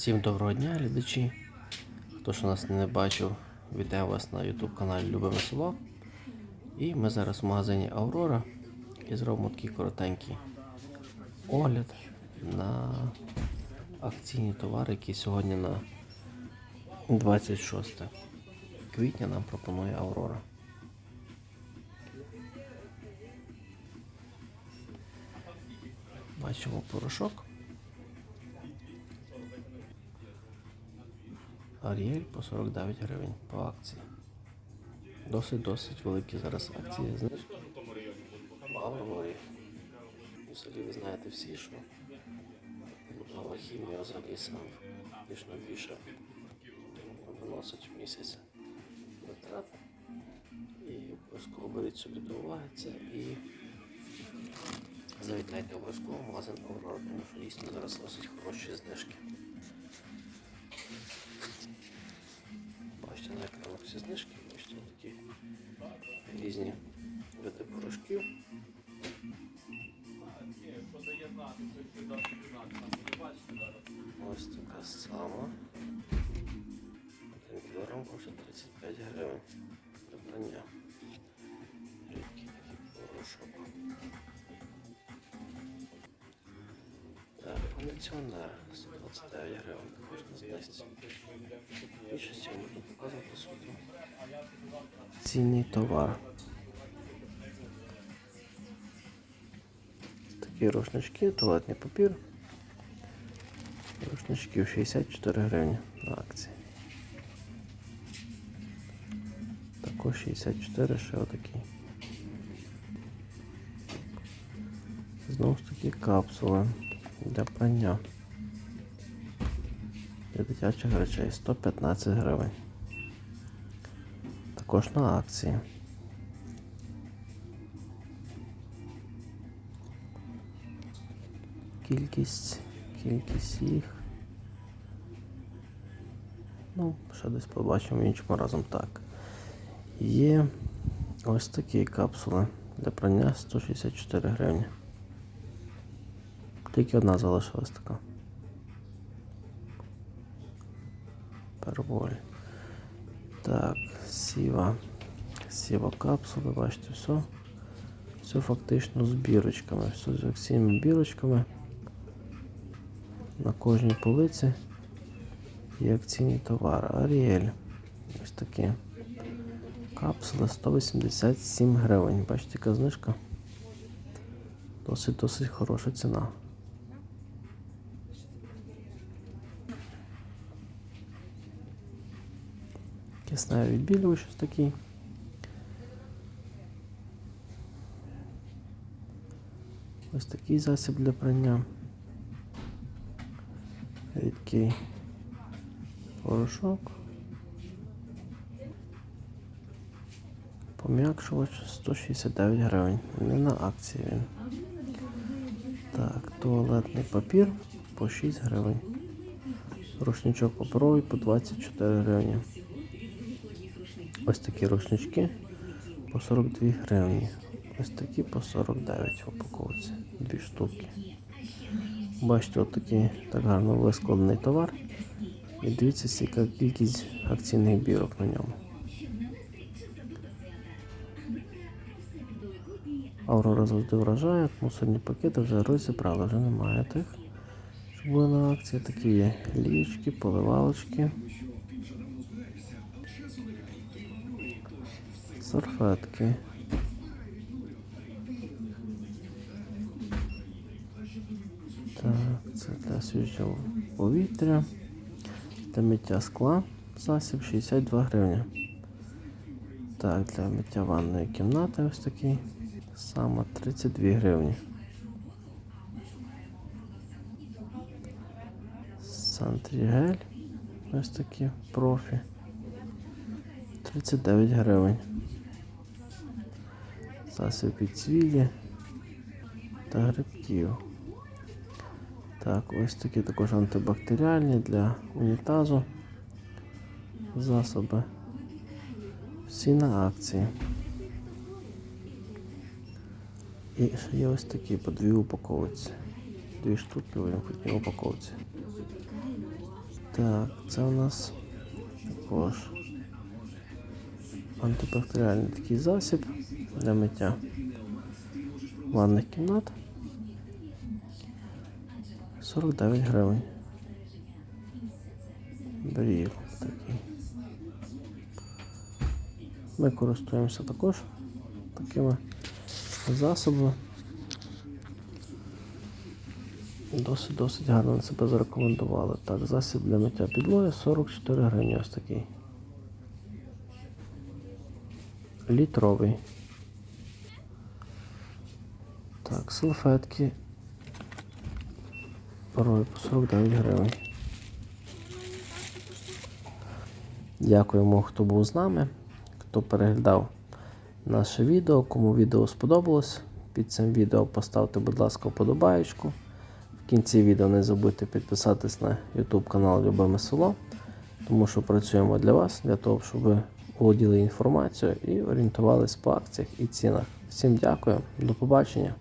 Всім доброго дня, глядачі. Хто ж нас не бачив, вітаю вас на YouTube каналі Любиме село. І ми зараз в магазині Аврора і зробимо такий коротенький огляд на акційні товари, які сьогодні на 26 квітня нам пропонує Аврора. Бачимо порошок. Аріель по 49 гривень по акції. Досить-досить великі зараз акції. Знижки. Аврорі. І взагалі ви знаєте всі, що нова хімія взагалі сам більш більше виносить в місяць витрат. І обов'язково беріть собі до уваги це і завітайте обов'язково в магазин Аврора, тому що дійсно зараз досить хороші знижки. Бачите, на екранах всі знижки, бачите такі різні види порошків. Кондиціонер 129 гривень. Також на знижці. Більшості можна показувати суду. Цінний товар. Такі рушнички, туалетний папір. Рушнички 64 гривні на акції. Також 64 ще отакий. Знову ж таки капсули для прання. Для дитячих речей 115 гривень. Також на акції. Кількість, кількість їх. Ну, ще десь побачимо іншому разом так. Є ось такі капсули для прання 164 гривні. Тільки одна залишилась така. Перволь. Так, сіва. Сіва капсули, бачите, все. Все фактично з бірочками. Все з акційними бірочками. На кожній полиці є акційні товари. Аріель. Ось такі. Капсули 187 гривень. Бачите, яка знижка. Досить досить хороша ціна. Кисневий відбілювач ось такий. Ось такий засіб для прання. Рідкий порошок. Пом'якшувач 169 гривень. Не на акції він. Так, туалетний папір по 6 гривень. Рушничок паперовий по 24 гривні. Ось такі рушнички по 42 гривні. Ось такі по 49 в упаковці. Дві штуки. Бачите, от такий так гарно вискладений товар. І дивіться, яка кількість акційних бірок на ньому. Аврора завжди вражає, мусорні пакети вже розібрали, вже немає тих. Що були на акції, такі є лічки, поливалочки. Сарфетки. Так, це для свіжого повітря. Для миття скла засіб 62 гривні. Так, для миття ванної кімнати ось такий. Саме 32 гривні. Сантрігель. Ось такі профі. 39 гривень. Від та грибків. Так, ось такі також антибактеріальні для унітазу. Засоби. Всі на акції. І ще є ось такі по дві упаковці. Дві штуки в упаковці. Так, це у нас також антибактеріальний такий засіб для миття ванних кімнат. 49 гривень. Бріл такий. Ми користуємося також такими засобами. Досить досить гарно себе зарекомендували. Так, засіб для миття підлоги 44 гривні ось такий. Літровий. Так, салфетки. Порой по 49 гривень. Дякуємо, хто був з нами, хто переглядав наше відео. Кому відео сподобалось, під цим відео поставте, будь ласка, вподобаєчку. В кінці відео не забудьте підписатись на YouTube канал Любиме Село, тому що працюємо для вас, для того, щоб ви володіли інформацією і орієнтувались по акціях і цінах. Всім дякую, до побачення.